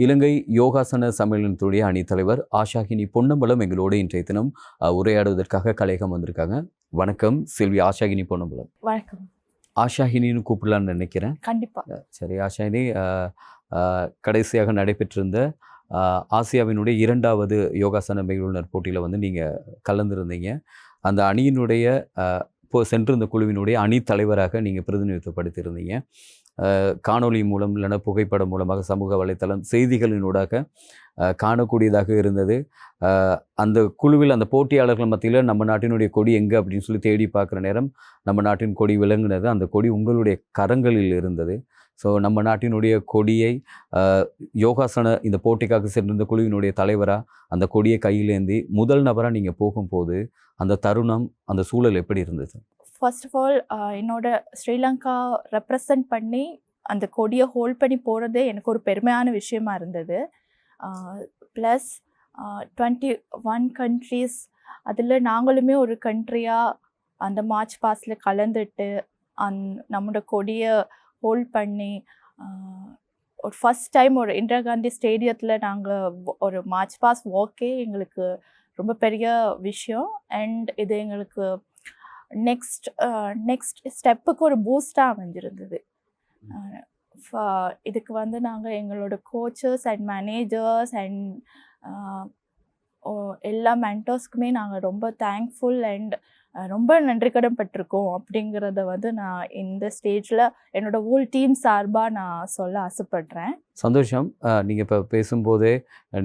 இலங்கை யோகாசன சம்மேளனத்துடைய அணித்தலைவர் ஆஷாகினி பொன்னம்பலம் எங்களோடு இன்றைய தினம் உரையாடுவதற்காக கலையகம் வந்திருக்காங்க. வணக்கம் செல்வி ஆஷாகினி பொன்னம்பலம். வணக்கம். ஆஷாகினின்னு கூப்பிடலான்னு நினைக்கிறேன். கண்டிப்பா. சரி ஆஷாகினி கடைசியாக நடைபெற்றிருந்த ஆசியாவினுடைய இரண்டாவது யோகாசன மெய்யுள்ளனர் போட்டியில் வந்து நீங்கள் கலந்துருந்தீங்க. அந்த அணியினுடைய இப்போ சென்றிருந்த குழுவினுடைய அணி தலைவராக நீங்கள் பிரதிநிதித்துவப்படுத்தியிருந்தீங்க. காணொளி மூலம் இல்லைன்னா புகைப்படம் மூலமாக சமூக வலைத்தளம் செய்திகளினூடாக காணக்கூடியதாக இருந்தது. அந்த குழுவில் அந்த போட்டியாளர்கள் மத்தியில் நம்ம நாட்டினுடைய கொடி எங்கே அப்படின்னு சொல்லி தேடி பார்க்குற நேரம் நம்ம நாட்டின் கொடி விளங்குனது. அந்த கொடி உங்களுடைய கரங்களில் இருந்தது. ஸோ நம்ம நாட்டினுடைய கொடியை யோகாசன இந்த போட்டிக்காக சென்றிருந்த குழுவினுடைய தலைவராக அந்த கொடியை கையிலேந்தி முதல் நபராக நீங்கள் போகும்போது அந்த தருணம் அந்த சூழல் எப்படி இருந்தது? ஃபர்ஸ்ட் ஆஃப் ஆல் என்னோட ஸ்ரீலங்கா ரெப்ரசன்ட் பண்ணி அந்த கொடியை ஹோல்ட் பண்ணி போகிறதே எனக்கு ஒரு பெருமையான விஷயமா இருந்தது. ப்ளஸ் டுவெண்ட்டி ஒன் கண்ட்ரீஸ் அதில் நாங்களுமே ஒரு கண்ட்ரியாக அந்த மார்ச் பாஸில் கலந்துட்டு அந் நம்மளோட கொடியை ஹோல்ட் பண்ணி ஒரு ஃபஸ்ட் டைம் ஒரு இந்திரா காந்தி ஸ்டேடியத்தில் நாங்கள் ஒரு மார்ச் பாஸ் வாக்கே எங்களுக்கு ரொம்ப பெரிய விஷயம். அண்ட் இது எங்களுக்கு நெக்ஸ்ட் நெக்ஸ்ட் ஸ்டெப்புக்கு ஒரு பூஸ்டாக அமைஞ்சிருந்தது. இதுக்கு வந்து நாங்கள் எங்களோட கோச்சஸ் அண்ட் மேனேஜர்ஸ் அண்ட் எல்லா மென்டர்ஸ்க்குமே நாங்கள் ரொம்ப தேங்க்ஃபுல் அண்ட் ரொம்ப நன்றி கடன் பட்டிருக்கோம் அப்படிங்கிறத வந்து நான் இந்த ஸ்டேஜில் என்னோட ஹோல் டீம் சார்பாக நான் சொல்ல ஆசைப்படுறேன். சந்தோஷம். நீங்கள் இப்போ பேசும்போதே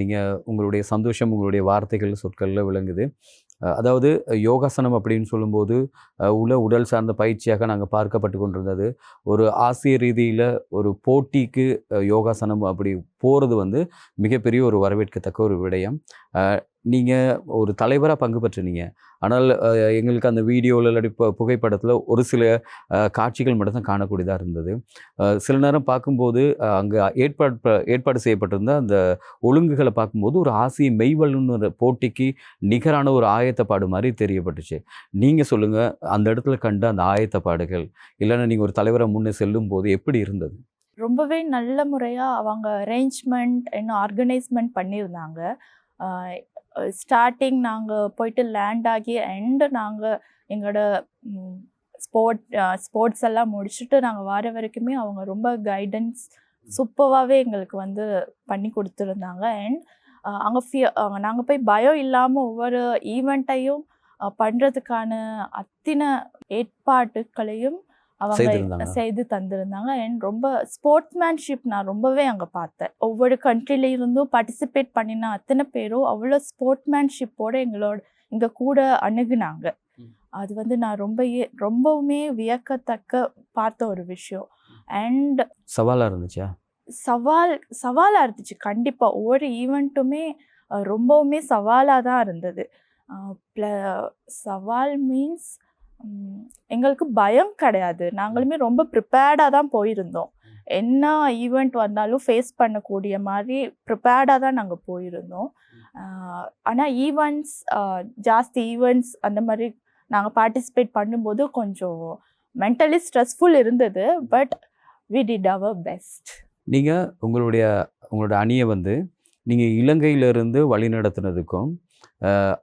நீங்கள் உங்களுடைய சந்தோஷம் உங்களுடைய வார்த்தைகள் சொற்களில் விளங்குது. அதாவது யோகாசனம் அப்படின்னு சொல்லும்போது உள்ள உடல் சார்ந்த பயிற்சியாக நாங்கள் பார்க்கப்பட்டு கொண்டிருந்தது. ஒரு ஆசிய ரீதியில் ஒரு போட்டிக்கு யோகாசனம் அப்படி போகிறது வந்து மிகப்பெரிய ஒரு வரவேற்கத்தக்க ஒரு விடயம். நீங்கள் ஒரு தலைவராக பங்கு பெற்றினீங்க ஆனால் எங்களுக்கு அந்த வீடியோவில் இல்லாட்டி இப்போ புகைப்படத்தில் ஒரு சில காட்சிகள் மட்டும்தான் காணக்கூடியதாக இருந்தது. சில நேரம் பார்க்கும்போது அங்கே ஏற்பாடு ப- ஏற்பாடு செய்யப்பட்டிருந்த அந்த ஒழுங்குகளை பார்க்கும்போது ஒரு ஆசிய மெய்வல்லுநர் போட்டிக்கு நிகரான ஒரு ஆயத்தப்பாடு மாதிரி தெரியப்பட்டுச்சு. நீங்கள் சொல்லுங்கள் அந்த இடத்துல கண்ட அந்த ஆயத்தப்பாடுகள் இல்லைன்னா நீங்கள் ஒரு தலைவரை முன்னே செல்லும் போது எப்படி இருந்தது? ரொம்பவே நல்ல முறையாக அவங்க அரேஞ்ச்மெண்ட் என்ன ஆர்கனைஸ்மெண்ட் பண்ணியிருந்தாங்க. ஸ்டார்டிங் நாங்கள் போயிட்டு லேண்ட் ஆகி அண்டு நாங்கள் எங்களோட ஸ்போர்ட் ஸ்போர்ட்ஸ் எல்லாம் முடிச்சுட்டு நாங்கள் வர வரைக்குமே அவங்க ரொம்ப கைடன்ஸ் சூப்பராகவே எங்களுக்கு வந்து பண்ணி கொடுத்துருந்தாங்க. அண்ட் அங்கே ஃபிய நாங்கள் போய் பயம் இல்லாமல் ஒவ்வொரு ஈவெண்ட்டையும் பண்ணுறதுக்கான அத்தின ஏற்பாட்டுகளையும் அவங்க. செய்து தந்திருந்தாங்க. அண்ட் ரொம்ப ஸ்போர்ட்ஸ்மேன்ஷிப் நான் ரொம்பவே அங்கே பார்த்தேன். ஒவ்வொரு கண்ட்ரில இருந்தும் பார்ட்டிசிபேட் பண்ணின அத்தனை பேரும் அவ்வளோ ஸ்போர்ட்ஸ்மேன்ஷிப்போட எங்களோட இங்கே கூட அணுகுனாங்க. அது வந்து நான் ரொம்ப ரொம்பவுமே வியக்கத்தக்க பார்த்த ஒரு விஷயம். அண்ட் சவாலாக இருந்துச்சா? சவால் சவாலாக இருந்துச்சு. கண்டிப்பாக ஒவ்வொரு ஈவெண்ட்டுமே ரொம்பவுமே சவாலாக தான் இருந்தது. pl- சவால் மீன்ஸ் எங்களுக்கு பயம் கிடையாது. நாங்களுமே ரொம்ப ப்ரிப்பேர்டாக தான் போயிருந்தோம். என்ன ஈவெண்ட் வந்தாலும் ஃபேஸ் பண்ணக்கூடிய மாதிரி ப்ரிப்பேர்டாக தான் நாங்கள் போயிருந்தோம். ஆனால் ஈவெண்ட்ஸ் ஜாஸ்தி ஈவெண்ட்ஸ் அந்த மாதிரி நாங்கள் பார்ட்டிசிபேட் பண்ணும்போது கொஞ்சம் மென்டலி ஸ்ட்ரெஸ்ஃபுல் இருந்தது. But we did our best நீங்கள் உங்களுடைய உங்களோட அணியை வந்து நீங்கள் இலங்கையிலிருந்து வழி நடத்துனதுக்கும் அஹ்,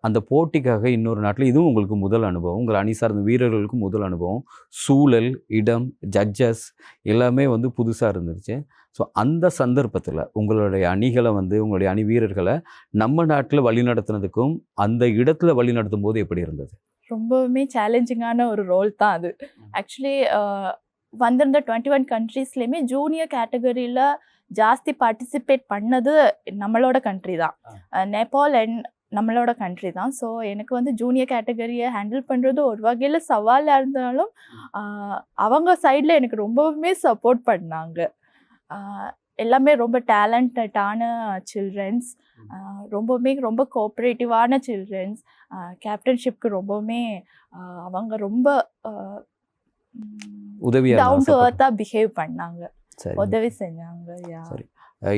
அந்த போட்டிக்காக இன்னொரு நாட்டில் இதுவும் உங்களுக்கு முதல் அனுபவம். உங்கள் அணி சார்ந்த வீரர்களுக்கும் முதல் அனுபவம். சூழல் இடம் ஜட்ஜஸ் எல்லாமே வந்து புதுசாக இருந்துச்சு ஸோ அந்த சந்தர்ப்பத்தில் உங்களுடைய அணிகளை வந்து உங்களுடைய அணி வீரர்களை நம்ம நாட்டில் வழி நடத்துனதுக்கும் அந்த இடத்துல வழி நடத்தும் போது எப்படி இருந்தது? ரொம்பவுமே சேலஞ்சிங்கான ஒரு ரோல் தான் அது. ஆக்சுவலி வந்திருந்த டுவெண்ட்டி ஒன் கண்ட்ரீஸ்லேயுமே ஜூனியர் கேட்டகரியில் ஜாஸ்தி பார்ட்டிசிபேட் பண்ணது நம்மளோட கண்ட்ரி தான். நேபாள் அண்ட் நம்மளோட கண்ட்ரி தான். ஸோ எனக்கு வந்து ஜூனியர் கேட்டகரியை ஹேண்டில் பண்ணுறது ஒரு வகையில் சவாலாக இருந்தாலும் அவங்க சைடில் எனக்கு ரொம்பவுமே சப்போர்ட் பண்ணாங்க. எல்லாமே ரொம்ப டேலண்டடான சில்ட்ரன்ஸ் ரொம்பவுமே ரொம்ப கோஆப்ரேட்டிவான சில்ட்ரன்ஸ் கேப்டன்ஷிப்க்கு ரொம்பவுமே அவங்க ரொம்ப உதவியா டவுன் டு அர்த்தாக பிஹேவ் பண்ணாங்க. உதவி செஞ்சாங்க சரி.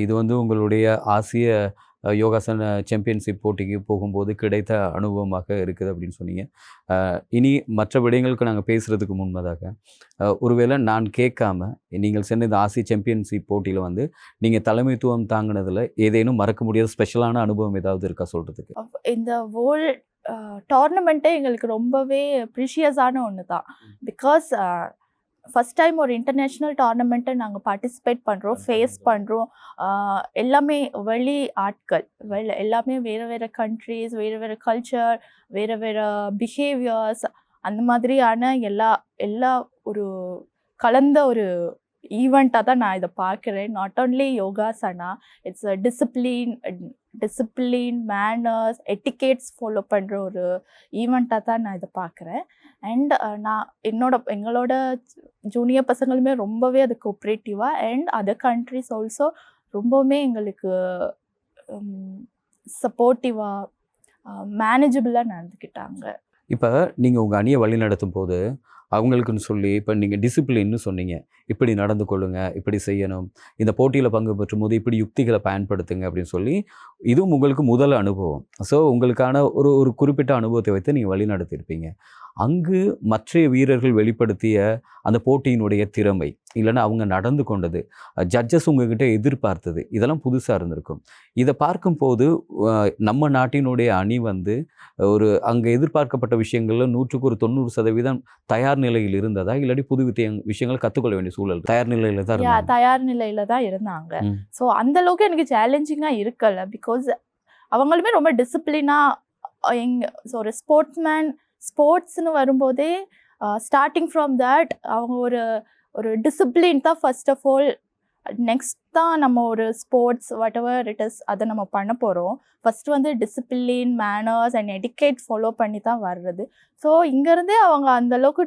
இது வந்து உங்களுடைய ஆசிய யோகாசன சாம்பியன்ஷிப் போட்டிக்கு போகும்போது கிடைத்த அனுபவமாக இருக்குது அப்படின்னு சொன்னீங்க. இனி மற்ற விடயங்களுக்கு நாங்கள் பேசுகிறதுக்கு முன்பதாக ஒருவேளை நான் கேட்காம நீங்கள் சென்ற இந்த ஆசிய சாம்பியன்ஷிப் போட்டியில் வந்து நீங்கள் தலைமைத்துவம் தாங்கினதில் ஏதேனும் மறக்க முடியாத ஸ்பெஷலான அனுபவம் ஏதாவது இருக்கா சொல்கிறதுக்கு இந்த வேர்ல்ட் டோர்னமெண்ட்டே எங்களுக்கு ரொம்பவே ப்ரிஷியஸான ஒன்று தான் பிகாஸ் ஃபஸ்ட் டைம் ஒரு இன்டர்நேஷ்னல் டோர்னமெண்ட்டை நாங்கள் பார்ட்டிசிபேட் பண்ணுறோம் ஃபேஸ் பண்ணுறோம் எல்லாமே வெளி ஆட்கள் வெளி எல்லாமே வேறு வேறு கண்ட்ரீஸ் வேறு வேறு கல்ச்சர் வேறு வேறு பிஹேவியர்ஸ் அந்த மாதிரியான எல்லா எல்லா ஒரு கலந்த ஒரு ஈவெண்ட்டாக தான் நான் இதை பார்க்குறேன். Not only yogasana it's discipline discipline manners etiquettes follow பண்ணுற ஒரு ஈவெண்ட்டாக தான் நான் இதை பார்க்குறேன். அண்ட் நான் என்னோட எங்களோட ஜூனியர் பசங்களுமே ரொம்பவே அது கோப்ரேட்டிவாக அண்ட் அதர் கண்ட்ரிஸ் ஆல்சோ ரொம்பவுமே எங்களுக்கு சப்போர்ட்டிவாக மேனேஜபிளாக நடந்துக்கிட்டாங்க. இப்போ நீங்கள் உங்கள் அணியை வழி நடத்தும் போது அவங்களுக்குன்னு சொல்லி இப்போ நீங்கள் டிசிப்ளின்னு சொன்னீங்க. இப்படி நடந்து கொள்ளுங்க இப்படி செய்யணும். இந்த போட்டியில் பங்கு பெற்றும் போது இப்படி யுக்திகளை பயன்படுத்துங்க அப்படின்னு சொல்லி இதுவும் உங்களுக்கு முதல் அனுபவம். ஸோ உங்களுக்கான ஒரு ஒரு குறிப்பிட்ட அனுபவத்தை வைத்து நீங்கள் வழி நடத்தியிருப்பீங்க அங்கு மற்ற வீரர்கள் வெளிப்படுத்திய அந்த போட்டியினுடைய திறமை இல்லைன்னா அவங்க நடந்து கொண்டது ஜட்ஜஸ் உங்ககிட்ட எதிர்பார்த்தது இதெல்லாம் புதுசாக இருந்திருக்கும். இதை பார்க்கும்போது நம்ம நாட்டினுடைய அணி வந்து ஒரு அங்கே எதிர்பார்க்கப்பட்ட விஷயங்களில் நூற்றுக்கு ஒரு தொண்ணூறு சதவீதம் தயார் நிலையில் இருந்ததா? இல்லாட்டி புது விஷயங்கள் கற்றுக்கொள்ள வேண்டிய சூழல் தயார் நிலையில் தான் தயார் நிலையில தான் இருந்தாங்க. ஸோ அந்த அளவுக்கு எனக்கு சேலஞ்சிங்காக இருக்கல. பிகாஸ் அவங்களுமே ரொம்ப டிசிப்ளினாக எங்க ஸோ ஒரு ஸ்போர்ட்ஸ்மேன் ஸ்போர்ட்ஸ்னு வரும்போதே ஸ்டார்டிங் ஃப்ரம் தட் அவங்க ஒரு ஒரு டிசிப்ளின் தான் ஃபர்ஸ்ட் ஆஃப் ஆல் நெக்ஸ்ட் தான் நம்ம ஒரு sports whatever it is அதை நம்ம பண்ண போகிறோம் ஃபஸ்ட்டு வந்து discipline manners and etiquette follow பண்ணி தான் வர்றது. ஸோ இங்கேருந்தே அவங்க அந்த அளவுக்கு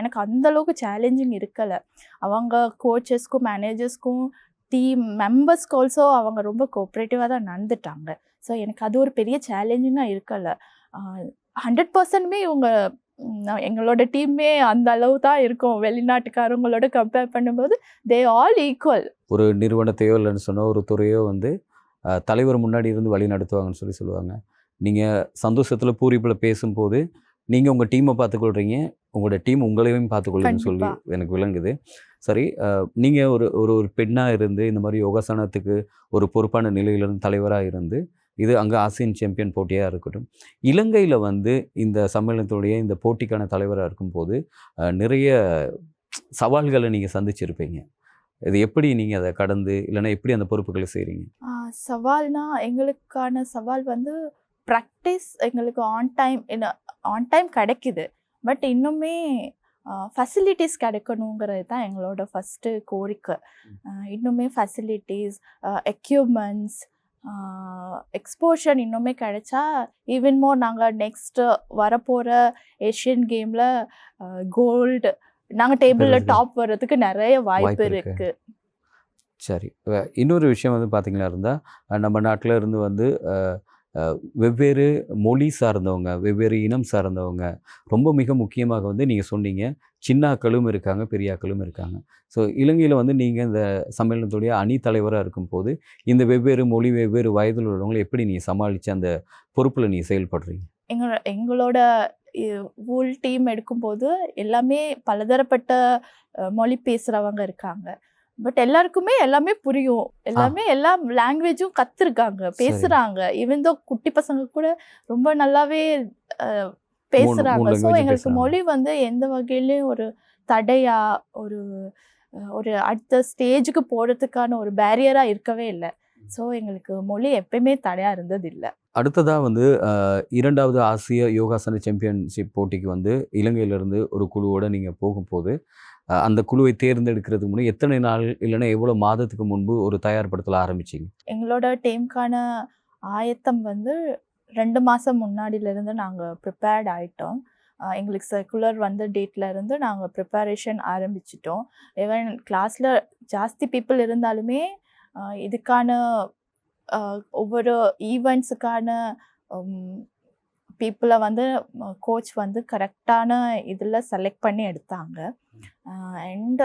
எனக்கு அந்தளவுக்கு சேலஞ்சிங் இருக்கலை. அவங்க கோச்சஸ்க்கும் மேனேஜர்ஸ்க்கும் டீம் மெம்பர்ஸ்க்கு ஆல்சோ அவங்க ரொம்ப கோஆப்ரேட்டிவாக தான் நடந்துட்டாங்க. ஸோ எனக்கு அது ஒரு பெரிய சேலஞ்சிங்காக இருக்கலை. ஹண்ட்ரட் பர்சன்ட்மே இவங்க எங்களோட டீமே அந்த அளவு தான் இருக்கும். வெளிநாட்டுக்காரங்களோட கம்பேர் பண்ணும்போது தே ஆல் ஈக்குவல் ஒரு நிறுவனத்தையோ இல்லைன்னு சொன்னால் ஒரு துறையோ வந்து தலைவர் முன்னாடி இருந்து வழி நடத்துவாங்கன்னு சொல்லி சொல்லுவாங்க. நீங்கள் சந்தோஷத்தில் பூரிப்பில் பேசும்போது நீங்கள் உங்கள் டீமை பார்த்துக்கொள்கிறீங்க உங்களோட டீம் உங்களையும் பார்த்துக்கொள்ளுன்னு சொல்லி எனக்கு விளங்குது. சரி நீங்கள் ஒரு ஒரு ஒரு பெண்ணாக இருந்து இந்த மாதிரி யோகாசனத்துக்கு ஒரு பொறுப்பான நிலையிலிருந்து தலைவராக இருந்து இது அங்கே ஆசியன் சாம்பியன் போட்டியாக இருக்கட்டும். இலங்கையில் வந்து இந்த சம்மேளனத்துடைய இந்த போட்டிக்கான தலைவராக இருக்கும்போது நிறைய சவால்களை நீங்கள் சந்திச்சிருப்பீங்க. இது எப்படி நீங்கள் அதை கடந்து இல்லைன்னா எப்படி அந்த பொறுப்புகளை செய்கிறீங்க சவால்னா எங்களுக்கான சவால் வந்து ப்ராக்டிஸ் எங்களுக்கு ஆன் டைம் ஆன் டைம் கிடைக்குது. பட் இன்னுமே ஃபெசிலிட்டிஸ் கிடைக்கணுங்கிறது தான் எங்களோட ஃபஸ்ட்டு கோரிக்கை. இன்னுமே ஃபெசிலிட்டிஸ் எக்யூப்மெண்ட்ஸ் எக்ஸ்போஷன் இன்னுமே கிடைச்சா ஈவன் மோர் நாங்கள் நெக்ஸ்ட்டு வரப்போகிற ஏஷியன் கேமில் கோல்டு நாங்கள் டேபிளில். டாப் வர்றதுக்கு நிறைய வாய்ப்பு வாய்ப்பு இருக்கு. இருக்குது சரி இன்னொரு விஷயம் வந்து பார்த்தீங்களா இருந்தால் நம்ம நாட்டில் இருந்து வந்து வெவ்வேறு மொழி சார்ந்தவங்க வெவ்வேறு இனம் சார்ந்தவங்க ரொம்ப மிக முக்கியமாக வந்து நீங்கள் சொன்னீங்க சின்னாக்களும் இருக்காங்க பெரியாக்களும் இருக்காங்க. ஸோ இலங்கையில் வந்து நீங்கள் இந்த சம்மேளனத்துடைய அணி தலைவராக இருக்கும்போது இந்த வெவ்வேறு மொழி வெவ்வேறு வயதில் உள்ளவங்களை எப்படி நீங்கள் சமாளித்து அந்த பொறுப்பில் நீங்கள் செயல்படுறீங்க? எங்களோட எங்களோட ஊல் டீம் எடுக்கும்போது எல்லாமே பலதரப்பட்ட மொழி பேசுகிறவங்க இருக்காங்க. பட் எல்லாருக்குமே எல்லாமே புரியும். எல்லாமே எல்லா லாங்குவேஜும் கற்றுருக்காங்க பேசுகிறாங்க ஈவன் தோ குட்டி பசங்க கூட ரொம்ப நல்லாவே பேசுகிறாங்க ஸோ எங்களுக்கு. மொழி வந்து எந்த வகையிலையும் ஒரு தடையா ஒரு ஒரு அடுத்த ஸ்டேஜுக்கு போகிறதுக்கான ஒரு பேரியராக இருக்கவே இல்லை. ஸோ எங்களுக்கு மொழி எப்பயுமே தடையாக இருந்தது இல்லை அடுத்ததாக வந்து இரண்டாவது ஆசிய யோகாசன சாம்பியன்ஷிப் போட்டிக்கு வந்து இலங்கையிலேருந்து ஒரு குழுவோட நீங்கள் போகும்போது அந்த குழுவை தேர்ந்தெடுக்கிறதுக்கு முன்னாடி எத்தனை நாள் இல்லைன்னா எவ்வளோ மாதத்துக்கு முன்பு ஒரு தயார்படுத்தல ஆரம்பிச்சிங்க? எங்களோட டீமுக்கான ஆயத்தம் வந்து ரெண்டு மாதம் முன்னாடியிலேருந்து நாங்கள் ப்ரிப்பேர்ட் ஆகிட்டோம் எங்களுக்கு சர்க்குலர் வந்த டேட்லேருந்து நாங்கள் ப்ரிப்பரேஷன் ஆரம்பிச்சிட்டோம். ஈவன் கிளாஸில் ஜாஸ்தி பீப்புள் இருந்தாலுமே இதுக்கான ஒவ்வொரு ஈவெண்ட்ஸுக்கான பீப்புளை வந்து கோச் வந்து கரெக்டான இதில் செலக்ட் பண்ணி எடுத்தாங்க. அண்ட்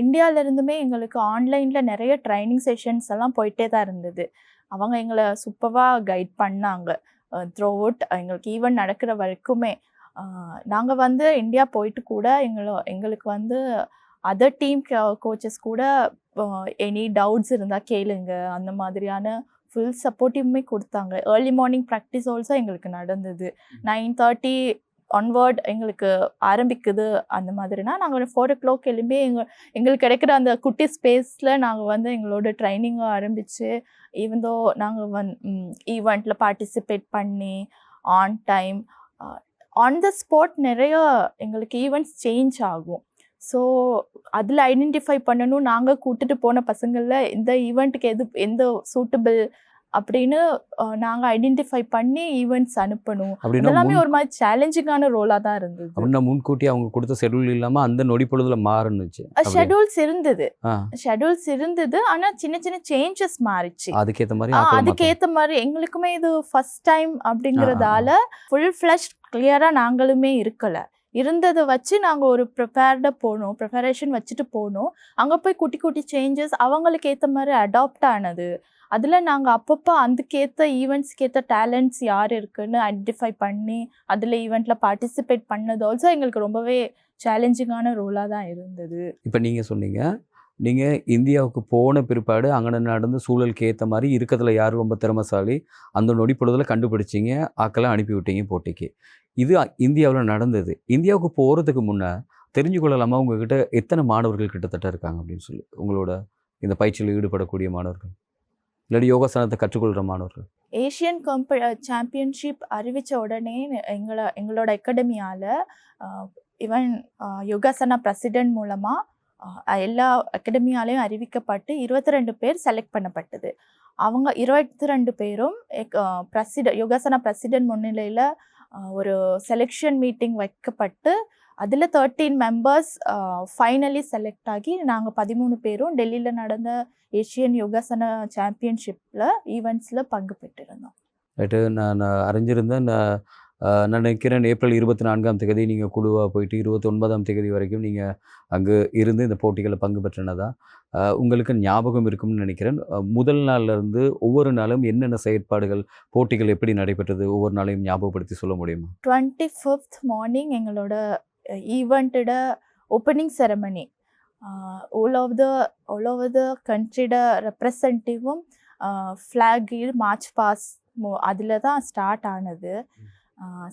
இந்தியாவிலேருந்துமே எங்களுக்கு ஆன்லைனில் நிறைய ட்ரைனிங் செஷன்ஸ் எல்லாம் போயிட்டே தான் இருந்தது. அவங்க எங்களை சூப்பராக கைட் பண்ணாங்க. த்ரூ அவுட் எங்களுக்கு ஈவெண்ட் நடக்கிற வரைக்குமே நாங்கள் வந்து இந்தியா போயிட்டு கூட எங்களோ எங்களுக்கு வந்து அதர் டீம் கோச்சஸ் கூட எனி டவுட்ஸ் இருந்தால் கேளுங்க. அந்த மாதிரியான ஃபுல் சப்போர்ட்டிவுமே கொடுத்தாங்க. ஏர்லி மார்னிங் ப்ராக்டிஸ் ஆல்சோ எங்களுக்கு நடந்தது. நைன் தேர்ட்டி ஒன்வர்ட் எங்களுக்கு ஆரம்பிக்குது அந்த மாதிரினா நாங்கள் ஒரு ஃபோர் ஓ கிளாக் எழும்பி எங்கள் எங்களுக்கு கிடைக்கிற அந்த குட்டி ஸ்பேஸில் நாங்கள் வந்து எங்களோட ட்ரைனிங்கை ஆரம்பித்து ஈவந்தோ நாங்கள் வந் ஈவெண்ட்டில் பார்ட்டிசிபேட் பண்ணி on time on the spot நிறைய எங்களுக்கு ஈவெண்ட்ஸ் சேஞ்ச் ஆகும். ஸோ அதில் ஐடென்டிஃபை பண்ணணும் நாங்கள் கூட்டிட்டு போன பசங்களில் இந்த ஈவெண்ட்டுக்கு எது எந்த சூட்டபிள் அப்படின்னு நாங்கள் ஐடென்டிஃபை பண்ணி ஈவெண்ட்ஸ் அனுப்பணும். எல்லாமே ஒரு மாதிரி சேலஞ்சிங்கான ரோலாக தான் இருந்தது. அப்படின்னா முன்கூட்டி அவங்க கொடுத்த ஷெட்யூல் இல்லாம அந்த நொடி பொழுதுல மாறுனுச்சு? ஷெட்யூல்ஸ் இருந்தது. ஷெட்யூல்ஸ் இருந்தது. ஆனா சின்ன சின்ன சேஞ்சஸ் மாறிச்சு. அதுக்கேத்த மாதிரி ஆ, ஆட்களை அதுக்கு மாத்தணும். ஏத்த மாதிரி எங்களுக்குமே இது ஃபர்ஸ்ட் டைம் அப்படிங்கறதால ஃபுல் ஃப்ளஷ் கிளியரா நாங்களுமே இருக்கல. இருந்ததை வச்சு நாங்கள் ஒரு ப்ரிப்பேர்டாக போனோம். ப்ரிப்பரேஷன் வச்சுட்டு போனோம். அங்கே போய் குட்டி குட்டி சேஞ்சஸ் அவங்களுக்கு ஏற்ற மாதிரி அடாப்ட் ஆனது. அதில் நாங்கள் அப்பப்போ அதுக்கேற்ற ஈவெண்ட்ஸ்க்கு ஏற்ற டேலண்ட்ஸ் யார் இருக்குன்னு ஐடென்டிஃபை பண்ணி அதில் ஈவெண்ட்டில் பார்ட்டிசிபேட் பண்ணது ஆல்சோ எங்களுக்கு ரொம்பவே சேலஞ்சிங்கான ரோலாக தான் இருந்தது. இப்போ நீங்கள் சொன்னீங்க நீங்கள் இந்தியாவுக்கு போன பிற்பாடு அங்கே நடந்த சூழலுக்கு ஏற்ற மாதிரி இருக்கிறதுல யார் ரொம்ப திறமசாலி அந்த நொடி பொழுதில் கண்டுபிடிச்சிங்க ஆக்கெல்லாம் அனுப்பி விட்டீங்க போட்டிக்கு. இது இந்தியாவில் நடந்தது. இந்தியாவுக்கு போகிறதுக்கு முன்னே தெரிஞ்சு கொள்ளலாமா? உங்ககிட்ட எத்தனை மாணவர்கள் கிட்டத்தட்ட இருக்காங்க அப்படின்னு சொல்லி உங்களோட இந்த பயிற்சியில் ஈடுபடக்கூடிய மாணவர்கள்? இல்லாட்டி யோகாசனத்தை கற்றுக்கொள்கிற மாணவர்கள்? ஏஷியன் கம்ப சாம்பியன்ஷிப் அறிவித்த உடனே எங்களை எங்களோட அகாடமியால் ஈவன் யோகாசனா பிரசிடென்ட் மூலமாக எல்லா அகாடமியாலையும் அறிவிக்கப்பட்டு இருபத்தி ரெண்டு பேர் செலக்ட் பண்ணப்பட்டது. அவங்க இருபத்தி ரெண்டு பேரும் பிரசிட யோகாசனா பிரசிடென்ட் முன்னிலையில் ஒரு செலெக்ஷன் மீட்டிங் வைக்கப்பட்டு அதில் தேர்ட்டீன் மெம்பர்ஸ் ஃபைனலி செலக்ட் ஆகி நாங்கள் பதிமூணு பேரும் டெல்லியில் நடந்த ஏஷியன் யோகாசன சாம்பியன்ஷிப்பில் ஈவெண்ட்ஸில் பங்கு பெற்றிருந்தோம். ரைட்டு நான் அறிஞ்சிருந்தேன். நான் நினைக்கிறேன் ஏப்ரல் இருபத்தி நான்காம் தேதி நீங்கள் குழுவாக போயிட்டு இருபத்தி ஒன்பதாம் தேதி வரைக்கும் நீங்கள் அங்கே இருந்து இந்த போட்டிகளில் பங்கு பெற்றினதா உங்களுக்கு ஞாபகம் இருக்கும்னு நினைக்கிறேன். முதல் நாள்ல இருந்து ஒவ்வொரு நாளும் என்னென்ன செயற்பாடுகள் போட்டிகள் எப்படி நடைபெற்றது ஒவ்வொரு நாளையும் ஞாபகப்படுத்தி சொல்ல முடியுமா? டுவெண்ட்டி ஃபிஃப்த் மார்னிங் எங்களோட ஈவெண்ட்டோட opening ceremony all of the all over the கண்ட்ரியோட ரெப்ரசன்டேட்டிவும் ஃப்ளாக் மார்ச் பாஸ் அதில் தான் ஸ்டார்ட் ஆனது.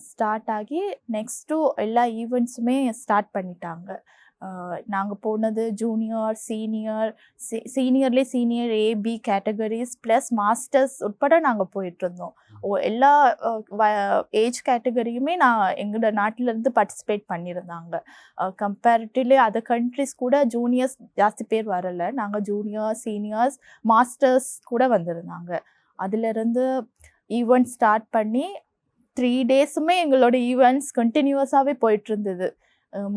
ஸ்டார்ட் ஆகி நெக்ஸ்ட்டு எல்லா ஈவெண்ட்ஸுமே ஸ்டார்ட் பண்ணிட்டாங்க. நாங்கள் போனது junior senior சீனியர்லேயே senior A B categories plus masters உட்பட நாங்கள் போயிட்டுருந்தோம் எல்லா ஏஜ் கேட்டகரியுமே நான் எங்களோட நாட்டிலேருந்து பார்ட்டிசிபேட் பண்ணியிருந்தாங்க. கம்பேரிட்டிவ்லி அதர் கண்ட்ரிஸ் கூட ஜூனியர்ஸ் ஜாஸ்தி பேர் வரலை. நாங்கள் ஜூனியர் சீனியர்ஸ் மாஸ்டர்ஸ் கூட வந்திருந்தாங்க. அதிலிருந்து ஈவெண்ட் ஸ்டார்ட் பண்ணி த்ரீ டேஸுமே எங்களோட ஈவெண்ட்ஸ் கண்டினியூஸாகவே போயிட்டு இருந்தது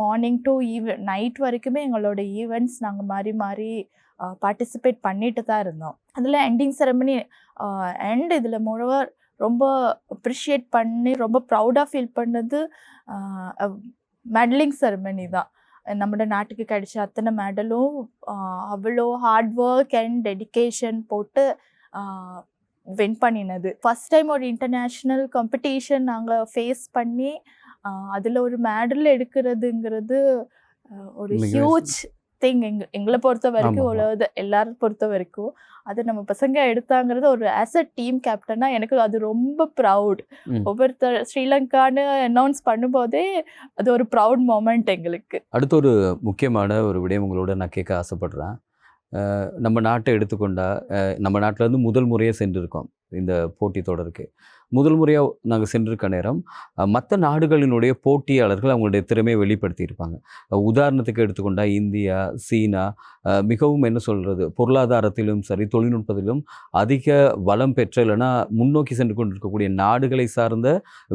மார்னிங் டு ஈவென் நைட் வரைக்குமே எங்களோட ஈவெண்ட்ஸ் நாங்கள் மாறி மாறி பார்ட்டிசிபேட் பண்ணிட்டு தான் இருந்தோம். அதில் எண்டிங் செரமனி அண்ட் இதில் முழுவர் ரொம்ப அப்ரிஷியேட் பண்ணி ரொம்ப ப்ரௌடாக ஃபீல் பண்ணது மெடலிங் செரமனி தான். நம்மளோட நாட்டுக்கு கிடைச்ச அத்தனை மெடலும் அவ்வளோ ஹார்ட் ஒர்க் அண்ட் டெடிகேஷன் போட்டு வின் பண்ணினது. ஃபஸ்ட் டைம் ஒரு இன்டர்நேஷ்னல் காம்படிஷன் நாங்கள் ஃபேஸ் பண்ணி அதில் ஒரு மெடல் எடுக்கிறதுங்கிறது ஒரு ஹியூஜ் திங் எங்க எங்களை பொறுத்த வரைக்கும். உலகத்தை எல்லாரும் பொறுத்த வரைக்கும் அது நம்ம பசங்க எடுத்தாங்கிறது ஒரு ஆஸ் அ டீம் கேப்டனா எனக்கு அது ரொம்ப ப்ரவுட். ஒவ்வொருத்தர் ஸ்ரீலங்கான்னு அனௌன்ஸ் பண்ணும்போதே அது ஒரு ப்ரவுட் மூமெண்ட் எங்களுக்கு அடுத்த ஒரு முக்கியமான ஒரு விடயம் உங்களோட நான் கேட்க ஆசைப்படுறேன் நம்ம நாட்டை எடுத்துக்கொண்டா நம்ம நாட்டில் இருந்து முதல் முறையாக சென்றிருக்கோம் இந்த போட்டி தொடருக்கு. முதல் முறையாக நாங்கள் சென்றிருக்க நேரம் மற்ற நாடுகளினுடைய போட்டியாளர்கள் அவங்களுடைய திறமையை வெளிப்படுத்தியிருப்பாங்க. உதாரணத்துக்கு எடுத்துக்கொண்டால் இந்தியா சீனா மிகவும் என்ன சொல்கிறது பொருளாதாரத்திலும் சரி தொழில்நுட்பத்திலும் அதிக வளம் பெற்ற இல்லைன்னா முன்னோக்கி சென்று கொண்டிருக்கக்கூடிய நாடுகளை சார்ந்த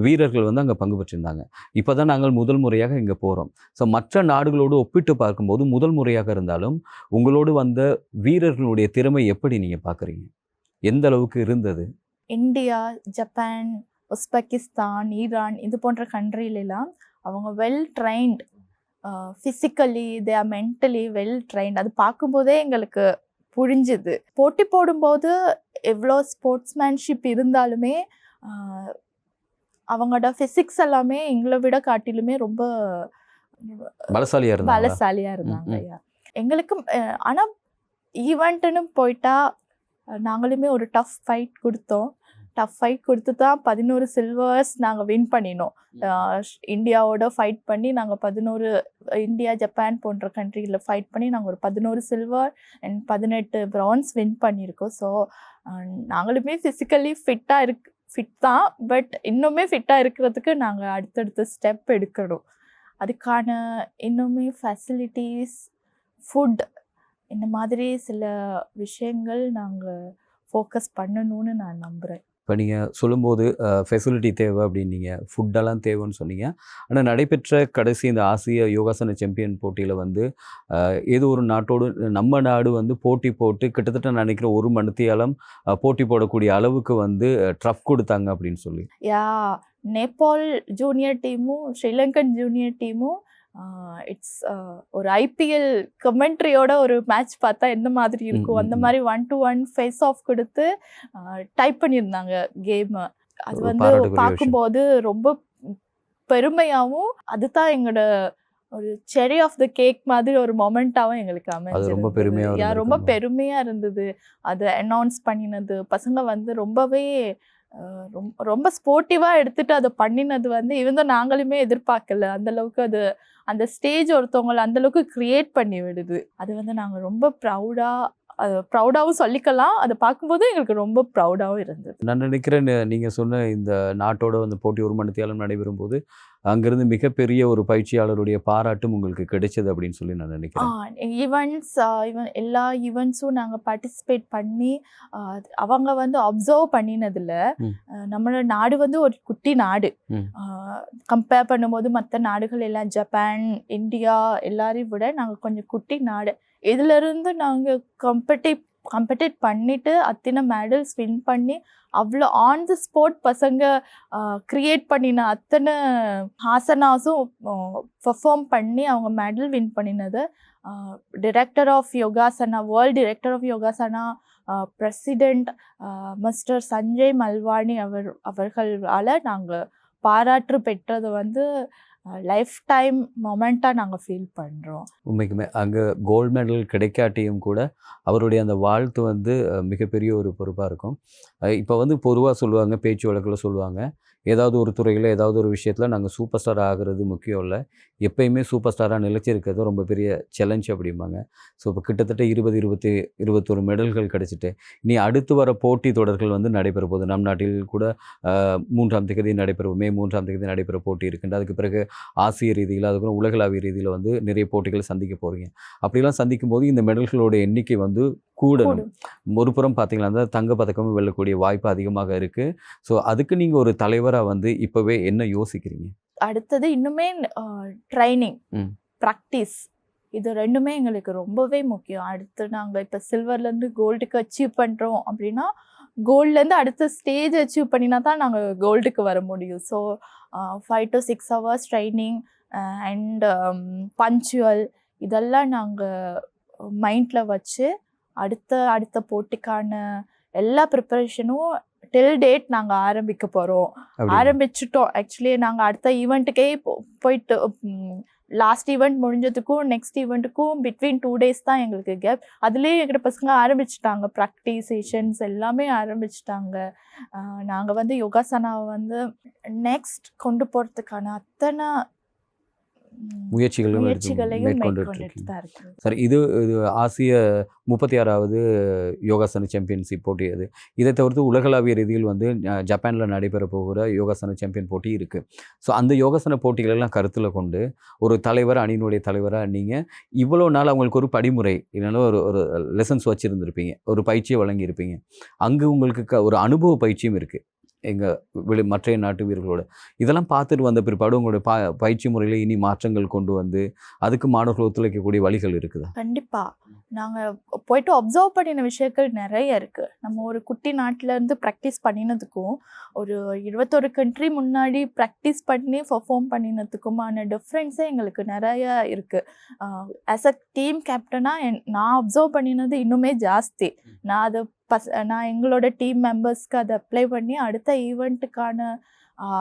வீரர்கள் வந்து அங்கே பங்கு பெற்றிருந்தாங்க. இப்போ தான் நாங்கள் முதல் முறையாக இங்கே போகிறோம் ஸோ மற்ற நாடுகளோடு ஒப்பிட்டு பார்க்கும்போது முதல் முறையாக இருந்தாலும் உங்களோடு வந்த வீரர்களுடைய திறமை எப்படி நீங்கள் பார்க்குறீங்க? எந்த அளவுக்கு இருந்தது? இந்தியா ஜப்பான் உஸ்பெகிஸ்தான் ஈரான் இது போன்ற கண்ட்ரிலெலாம் அவங்க well trained physically they are mentally well trained அது பார்க்கும்போதே எங்களுக்கு புரிஞ்சுது. போட்டி போடும்போது எவ்வளோ ஸ்போர்ட்ஸ்மேன்ஷிப் இருந்தாலுமே அவங்களோட ஃபிசிக்ஸ் எல்லாமே எங்களை விட காட்டிலுமே ரொம்ப பலசாலியாக இருந்தாங்க பலசாலியாக இருந்தாங்க ம். ஐயா. எங்களுக்கு அஹ், ஆனா ஈவெண்ட்டுன்னு போயிட்டா நாங்களுமே ஒரு டஃப் ஃபைட் கொடுத்தோம். டஃப் ஃபைட் கொடுத்து தான் பதினோரு சில்வர்ஸ் நாங்கள் வின் பண்ணினோம். இந்தியாவோட ஃபைட் பண்ணி நாங்கள் பதினோரு இந்தியா ஜப்பான் போன்ற கண்ட்ரியில் ஃபைட் பண்ணி நாங்கள் ஒரு பதினோரு சில்வர் அண்ட் பதினெட்டு ப்ரான்ஸ் வின் பண்ணியிருக்கோம். ஸோ நாங்களுமே ஃபிசிக்கலி ஃபிட்டாக இருக்கு ஃபிட் தான் பட் இன்னுமே ஃபிட்டாக இருக்கிறதுக்கு நாங்கள் அடுத்தடுத்த ஸ்டெப் எடுக்கணும். அதுக்கான இன்னுமே ஃபெசிலிட்டிஸ் ஃபுட் இந்த மாதிரி சில விஷயங்கள் நாங்கள் ஃபோக்கஸ் பண்ணணும்னு நான் நம்புகிறேன் இப்போ நீங்கள் சொல்லும்போது ஃபெசிலிட்டி தேவை அப்படின்னீங்க. ஃபுட்டெல்லாம் தேவைன்னு சொன்னீங்க. ஆனால் நடைபெற்ற கடைசி இந்த ஆசிய யோகாசன சாம்பியன் போட்டியில் வந்து ஏதோ ஒரு நாட்டோடு நம்ம நாடு வந்து போட்டி போட்டு கிட்டத்தட்ட நான் நினைக்கிறேன் ஒரு மணித்தியாலம் போட்டி போடக்கூடிய அளவுக்கு வந்து ட்ரஃப் கொடுத்தாங்க அப்படின்னு சொல்லி. யா நேபாள் ஜூனியர் டீமும் ஸ்ரீலங்கன் ஜூனியர் டீமும் இட்ஸ் ஒரு ஐபிஎல் கமெண்ட்ரியோட ஒரு மேட்ச் பார்த்தா எந்த மாதிரி இருக்கும் அந்த. மாதிரி one to one face off கொடுத்து டைப் பண்ணியிருந்தாங்க கேம் அது வந்து. பார்க்கும்போது ரொம்ப பெருமையாகவும் அதுதான் எங்களோட ஒரு செரி ஆஃப் த கேக் மாதிரி ஒரு மொமெண்ட்டாகவும் எங்களுக்கு அது ரொம்ப அமைஞ்சிருந்தது. பெருமையா யா, ரொம்ப இருந்திருக்கும். பெருமையா இருந்தது அதை அனௌன்ஸ் பண்ணினது பசங்க வந்து ரொம்பவே ரொம்ப ரொம்ப ஸ்போர்ட்டிவாக எடுத்துகிட்டு அதை பண்ணினது வந்து இவங்க நாங்களுமே எதிர்பார்க்கல. அந்த அளவுக்கு அது அந்த ஸ்டேஜ் ஒருத்தவங்களை அந்த அளவுக்கு பண்ணி விடுது. அது வந்து நாங்கள் ரொம்ப ப்ரௌடாக அது ப்ரௌடாகவும் சொல்லிக்கலாம். அதை பார்க்கும்போது எங்களுக்கு ரொம்ப ப்ரௌடாகவும் இருந்தது. நான் நினைக்கிறேன் நீங்கள் சொன்ன இந்த நாட்டோட அந்த போட்டி ஒரு மணித்தியாலம் நடைபெறும் போது அங்கிருந்து மிகப்பெரிய ஒரு பயிற்சியாளருடைய பாராட்டும் உங்களுக்கு கிடைச்சது அப்படின்னு சொல்லி நான் நினைக்கிறேன் ஈவெண்ட்ஸ் ஈவன் எல்லா ஈவெண்ட்ஸும் நாங்கள் பார்ட்டிசிபேட் பண்ணி அவங்க வந்து அப்சர்வ் பண்ணினதில். நம்மளோட நாடு வந்து ஒரு குட்டி நாடு. கம்பேர் பண்ணும்போது மற்ற நாடுகள் எல்லாம் ஜப்பான் இந்தியா எல்லாரையும் விட நாங்கள் கொஞ்சம் குட்டி நாடு இதிலிருந்து நாங்கள் காம்படிட் பண்ணிவிட்டு பண்ணிட்டு அத்தனை மெடல்ஸ் வின் பண்ணி அவ்வளோ ஆன் தி ஸ்பாட் பசங்க க்ரியேட் பண்ணின அத்தனை ஹாசனாஸும் பர்ஃபார்ம் பண்ணி அவங்க மெடல் வின் பண்ணினது. Director of yogasana world director of yogasana president mister Sanjay Malwani அவர் அவர்களால் நாங்கள் பாராட்டு பெற்றது வந்து லைஃப் டைம் மொமெண்ட்டாக நாங்கள் ஃபீல் பண்ணுறோம் உண்மைக்குமே. அங்கே கோல்டு மெடல் கிடைக்காட்டியும் கூட அவருடைய அந்த வாழ்த்து வந்து மிகப்பெரிய ஒரு பொறுப்பாக இருக்கும். இப்போ வந்து பொதுவாக சொல்லுவாங்க பேச்சு வழக்கில் சொல்லுவாங்க. ஏதாவது ஒரு துறையில் ஏதாவது ஒரு விஷயத்தில் நாங்கள் சூப்பர் ஸ்டார் ஆகிறது முக்கியம் இல்லை. எப்பயுமே சூப்பர் ஸ்டாராக நிலச்சிருக்கிறது ரொம்ப பெரிய சேலஞ்ச் அப்படிம்பாங்க. ஸோ இப்போ கிட்டத்தட்ட இருபது இருபத்தி இருபத்தொரு மெடல்கள் கிடச்சிட்டு இனி அடுத்து வர போட்டி தொடர்கள் வந்து நடைபெற போகுது. நம் நாட்டில் கூட மூன்றாம் தேதி நடைபெறும் மே மூன்றாம் தேதி நடைபெற போட்டி இருக்குண்டு. அதுக்கு பிறகு ஆசிய ரீதியில் அதுக்கப்புறம் உலகளாவிய ரீதியில் வந்து நிறைய போட்டிகளை சந்திக்க போகிறீங்க அப்படிலாம் சந்திக்கும் போது இந்த மெடல்களோட எண்ணிக்கை வந்து கூடணும். ஒரு புறம் பார்த்தீங்கன்னா அந்த தங்க பதக்கமும் வெல்லக்கூடிய வாய்ப்பு அதிகமாக இருக்குது ஸோ அதுக்கு நீங்கள் ஒரு தலைவராக வந்து இப்போவே என்ன யோசிக்கிறீங்க? அடுத்தது இன்னுமே ட்ரைனிங். ப்ராக்டிஸ் இது ரெண்டுமே எங்களுக்கு ரொம்பவே முக்கியம். அடுத்து நாங்கள் இப்போ சில்வர்லேருந்து கோல்டுக்கு அச்சீவ் பண்ணுறோம் அப்படின்னா கோல்ட்லேருந்து அடுத்த ஸ்டேஜ் அச்சீவ் பண்ணினா தான் நாங்கள் கோல்டுக்கு வர முடியும். So five to six hours training and punctual இதெல்லாம் நாங்கள் மைண்டில் வச்சு அடுத்த அடுத்த போட்டிக்கான எல்லா ப்ரிப்பரேஷனும் டில் டேட் நாங்கள் ஆரம்பிக்க போகிறோம் ஆரம்பிச்சிட்டோம். ஆக்சுவலி நாங்கள் அடுத்த ஈவெண்ட்டுக்கே போயிட்டு லாஸ்ட் ஈவெண்ட் முடிஞ்சதுக்கும் நெக்ஸ்ட் ஈவெண்ட்டுக்கும் பிட்வீன் டூ டேஸ் தான் எங்களுக்கு கேப் அதுலேயே எங்கிட்ட பசங்க ஆரம்பிச்சிட்டாங்க. ப்ராக்டிஸ் செஷன்ஸ் எல்லாமே ஆரம்பிச்சிட்டாங்க. நாங்கள் வந்து யோகாசனாவை வந்து நெக்ஸ்ட் கொண்டு போகிறதுக்கான அத்தனை முயற்சிகளும் இருக்குது சரி இது இது ஆசிய முப்பத்தி ஆறாவது யோகாசன சாம்பியன்ஷிப் போட்டி அது. இதை தவிர்த்து உலகளாவிய ரீதியில் வந்து ஜப்பான்ல நடைபெற போகிற யோகாசன சாம்பியன் போட்டி இருக்குது ஸோ அந்த யோகாசன போட்டிகளெல்லாம் கருத்தில் கொண்டு ஒரு தலைவர் அணியினுடைய தலைவராக நீங்கள் இவ்வளோ நாள் அவங்களுக்கு ஒரு படிமுறை இல்லைன்னா ஒரு ஒரு லெசன்ஸ் வச்சுருந்துருப்பீங்க. ஒரு பயிற்சியை வழங்கியிருப்பீங்க. அங்கே உங்களுக்கு க ஒரு அனுபவ பயிற்சியும் இருக்குது எங்கள் வெளி மற்றைய நாட்டு வீரர்களோட. இதெல்லாம் பார்த்துட்டு வந்த பிற்பாடு உங்களுடைய பா பயிற்சி முறையில் இனி மாற்றங்கள் கொண்டு வந்து அதுக்கு மாணவர்கள் ஒத்துழைக்கக்கூடிய வழிகள் இருக்குதா? கண்டிப்பாக நாங்கள் போயிட்டு அப்சர்வ் பண்ணின விஷயங்கள் நிறைய இருக்குது நம்ம ஒரு குட்டி நாட்டிலேருந்து ப்ராக்டிஸ் பண்ணினதுக்கும் ஒரு இருபத்தொரு கண்ட்ரி முன்னாடி ப்ராக்டிஸ் பண்ணி பர்ஃபார்ம் பண்ணினதுக்குமான டிஃப்ரென்ஸே எங்களுக்கு நிறைய இருக்குது ஆஸ் அ டீம் கேப்டனா நான் அப்சர்வ் பண்ணினது இன்னுமே ஜாஸ்தி. நான் அதை பஸ் நான் எங்களோட டீம் மெம்பர்ஸ்க்கு அதை அப்ளை பண்ணி அடுத்த ஈவெண்ட்டுக்கான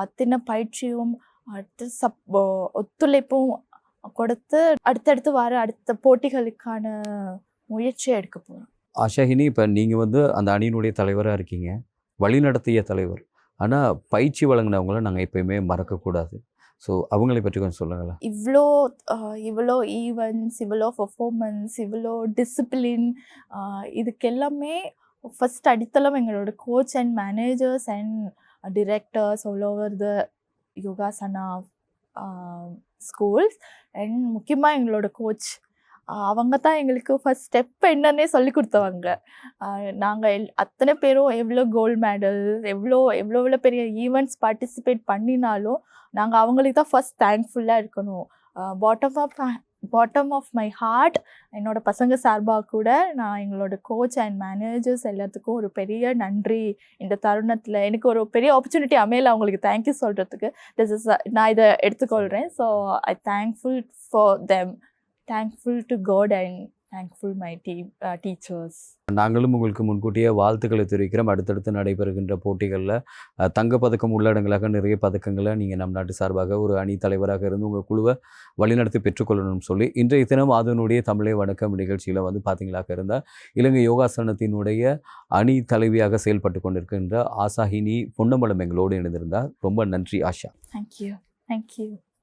அத்தனை பயிற்சியும் அடுத்து சப் ஒத்துழைப்பும் கொடுத்து அடுத்தடுத்து வர அடுத்த போட்டிகளுக்கான முயற்சியை எடுக்க போகிறோம் ஆஷாஹினி இப்போ நீங்கள் வந்து அந்த அணியினுடைய தலைவராக இருக்கீங்க. வழிநடத்திய தலைவர். ஆனால் பயிற்சி வழங்கினவங்கள நாங்கள் எப்பயுமே மறக்கக்கூடாது. ஸோ அவங்களை பற்றி கொஞ்சம் சொல்லுங்களேன். இவ்வளோ இவ்வளோ ஈவெண்ட்ஸ் இவ்வளோ பர்ஃபார்மன்ஸ் இவ்வளோ டிசிப்ளின் இதுக்கு ஃபஸ்ட் ஃபர்ஸ்ட் அடித்தளம் எங்களோட coach and managers and directors all over the yogasana schools and முக்கியமாக எங்களோட கோச் அவங்க தான் எங்களுக்கு ஃபர்ஸ்ட் ஸ்டெப் என்னன்னே சொல்லி கொடுத்தவங்க. நாங்கள் எல் அத்தனை பேரும் எவ்வளோ கோல்டு மெடல் எவ்வளோ எவ்வளோ எவ்வளோ பெரிய ஈவெண்ட்ஸ் பார்ட்டிசிபேட் பண்ணினாலும் நாங்கள் அவங்களுக்கு தான் ஃபர்ஸ்ட் தேங்க்ஃபுல்லாக இருக்கணும். Bottom of bottom of my heart என்னோட பசங்க சார்பாக கூட நான் எங்களோட கோச் அண்ட் மேனேஜர்ஸ் எல்லாத்துக்கும் ஒரு பெரிய நன்றி இந்த தருணத்தில். எனக்கு ஒரு பெரிய ஆப்பர்ச்சுனிட்டி அமையல அவங்களுக்கு. தேங்க்யூ சொல்கிறதுக்கு திஸ் இஸ் நான் இதை எடுத்துக்கொள்கிறேன் so I thankful for them thankful to God and thankful my team teachers நாங்களும் உங்களுக்கு முன்கூட்டியே வாழ்த்துக்களை தெரிவிக்கிறோம். அடுத்தடுத்து நடைபெறுகின்ற போட்டிகளில் தங்கப்பதக்கம் உள்ளடங்களாக நிறைய பதக்கங்களை நீங்கள் நம் நாட்டு சார்பாக ஒரு அணி தலைவராக இருந்து உங்கள் குழுவை வழிநடத்தி பெற்றுக்கொள்ளணும்னு சொல்லி இன்றைய தினம் அதனுடைய தமிழை வணக்கம் நிகழ்ச்சியில் வந்து பார்த்தீங்களாக இருந்தால் இலங்கை யோகாசனத்தினுடைய அணி தலைவியாக செயல்பட்டு கொண்டிருக்கின்ற ஆசாஹினி பொன்னம்பலம் எங்களோடு இணைந்திருந்தார். ரொம்ப நன்றி ஆஷா. Thank you thank you